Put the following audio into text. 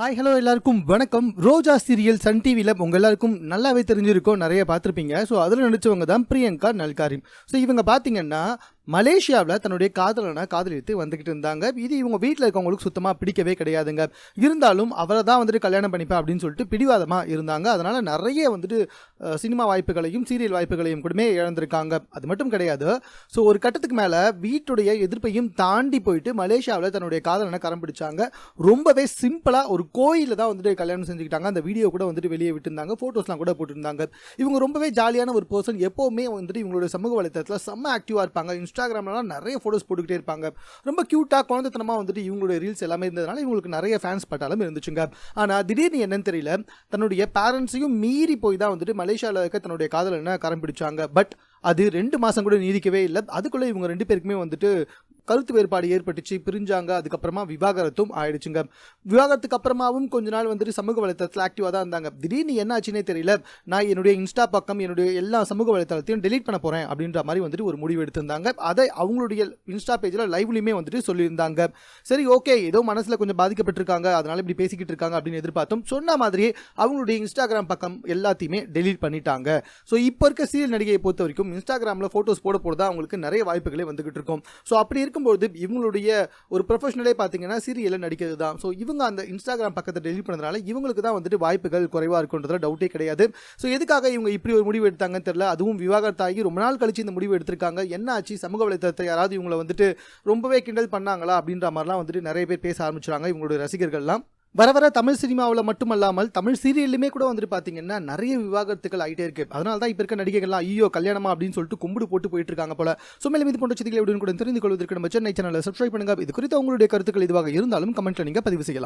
Hi hello எல்லாருக்கும். வணக்கம். ரோஜா serial Sun டிவியில் உங்கள் எல்லாருக்கும் நல்லாவே தெரிஞ்சிருக்கோம். நிறைய பார்த்துருப்பீங்க. ஸோ அதில் நடித்தவங்க தான் பிரியங்கா நல்காரிம் ஸோ இவங்க பார்த்தீங்கன்னா மலேசியாவில் தன்னுடைய காதலனை காதலித்து வந்துக்கிட்டு இருந்தாங்க. இது இவங்க வீட்டில் இருக்கவங்களுக்கு சுத்தமாக பிடிக்கவே கிடையாதுங்க. இருந்தாலும் அவரை தான் வந்துட்டு கல்யாணம் பண்ணிப்பேன் அப்படின்னு சொல்லிட்டு பிடிவாதமாக இருந்தாங்க. அதனால் நிறைய வந்துட்டு சினிமா வாய்ப்புகளையும் சீரியல் வாய்ப்புகளையும் கூடமே இழந்திருக்காங்க. அது மட்டும் கிடையாது. ஸோ ஒரு கட்டத்துக்கு மேலே வீட்டுடைய எதிர்ப்பையும் தாண்டி போயிட்டு மலேசியாவில் தன்னுடைய காதலனை கரம் பிடிச்சாங்க. ரொம்பவே சிம்பிளாக ஒரு கோயிலில் தான் வந்துட்டு கல்யாணம் செஞ்சுக்கிட்டாங்க. அந்த வீடியோ கூட வந்துட்டு வெளியே விட்டுருந்தாங்க. ஃபோட்டோஸ்லாம் கூட போட்டிருந்தாங்க. இவங்க ரொம்பவே ஜாலியான ஒரு பர்சன் எப்போவுமே வந்துட்டு இவங்களுடைய சமூக வலைத்தளத்தில் செம்ம ஆக்டிவாக இருப்பாங்க. இன்ஸ்டாகிராம்லாம் நிறைய ஃபோட்டோஸ் போட்டுக்கிட்டே இருப்பாங்க. ரொம்ப க்யூட்டாக குழந்தைத்தனமாக வந்துட்டு இவங்களுடைய ரீல்ஸ் எல்லாமே இருந்ததுனால இவங்களுக்கு நிறைய ஃபேன்ஸ் பட்டாலும் இருந்துச்சுங்க. ஆனால் திடீர்னு என்னன்னு தெரியல. தன்னுடைய பேரண்ட்ஸையும் மீறி போய் தான் வந்துட்டு மலேசியாவில் இருக்க தன்னுடைய காதலனை கரம் பிடிச்சாங்க. பட் அது ரெண்டு மாதம் கூட நீடிக்கவே இல்லை. அதுக்குள்ளே இவங்க ரெண்டு பேருக்குமே வந்துட்டு கருத்து வேறுபாடு ஏற்பட்டுச்சு. பிரிஞ்சாங்க. அதுக்கப்புறமா விவாகரத்தும் ஆயிடுச்சுங்க. விவாகரத்துக்கு அப்புறமாவும் கொஞ்ச நாள் வந்துட்டு சமூக வலைத்தளத்தில் ஆக்டிவாக தான் இருந்தாங்க. திடீர்னு என்ன ஆச்சுன்னே தெரியல. நான் என்னுடைய இன்ஸ்டா பக்கம் என்னுடைய எல்லா சமூக வலைத்தளத்தையும் டெலீட் பண்ண போகிறேன் அப்படின்ற மாதிரி வந்துட்டு ஒரு முடிவு எடுத்திருந்தாங்க. அதை அவங்களுடைய இன்ஸ்டா பேஜில் லைவ்லையுமே வந்துட்டு சொல்லியிருந்தாங்க. சரி ஓகே ஏதோ மனசில் கொஞ்சம் பாதிக்கப்பட்டிருக்காங்க. அதனால இப்படி பேசிக்கிட்டு இருக்காங்க அப்படின்னு எதிர்பார்த்தோம் சொன்ன மாதிரியே அவங்களுடைய இன்ஸ்டாகிராம் பக்கம் எல்லாத்தையுமே டெலீட் பண்ணிட்டாங்க. ஸோ இப்போ இருக்க சீரியல் நடிகையை பொறுத்த வரைக்கும் இன்ஸ்டாகிராமில் ஃபோட்டோஸ் போட போகிறதா அவங்களுக்கு நிறைய வாய்ப்புகளே வந்துகிட்டு இருக்கும். ஸோ அப்படி பார்க்கும்போது இவங்களுடைய ஒரு ப்ரொஃபஷனலே பார்த்தீங்கன்னா சீரியலில் நடிக்கிறது தான் ஸோ இவங்க அந்த இன்ஸ்டாகிராம் பக்கத்தை டெலிட் பண்ணதுனால இவங்களுக்கு தான் வந்துட்டு வாய்ப்புகள் குறைவாக இருக்குன்றதுல டவுட்டே கிடையாது. ஸோ எதுக்காக இவங்க இப்படி ஒரு முடிவு எடுத்தாங்கன்னு தெரியல. அதுவும் விவாகரத்தாகி ரொம்ப நாள் கழிச்சு இந்த முடிவு எடுத்திருக்காங்க. என்ன ஆச்சு? சமூக வலைத்தளத்தை யாராவது இவங்களை வந்துட்டு ரொம்பவே கிண்டல் பண்ணாங்களா? அப்படின்ற மாதிரிலாம் வந்துட்டு நிறைய பேர் பேச ஆரம்பிச்சுறாங்க இவங்களுடைய ரசிகர்கள்லாம். வர வர தமிழ் சினிமாவில் மட்டுமல்லாமல் தமிழ் சீரியல்லுமே கூட வந்துட்டு பார்த்தீங்கன்னா நிறைய விவாகரத்துகள் ஆகிட்டே இருக்கு. அதனால தான் இப்போ இருக்க நடிகைகள்லாம் ஐயோ கல்யாணமா? அப்படின்னு சொல்லிட்டு கும்பிடு போட்டு போயிட்டு இருக்காங்க போல. ஸோ மேலும் இது போன்ற செய்திகளை எப்படி கூட தெரிந்து கொள்வதற்கு நம்ம சென்னை சேனலை சப்ஸ்கிரைப் பண்ணுங்க. இது குறித்து உங்களுடைய கருத்துக்கள் இதுவாக இருந்தாலும் கமெண்ட்ல நீங்கள் பதிவு செய்யலாம்.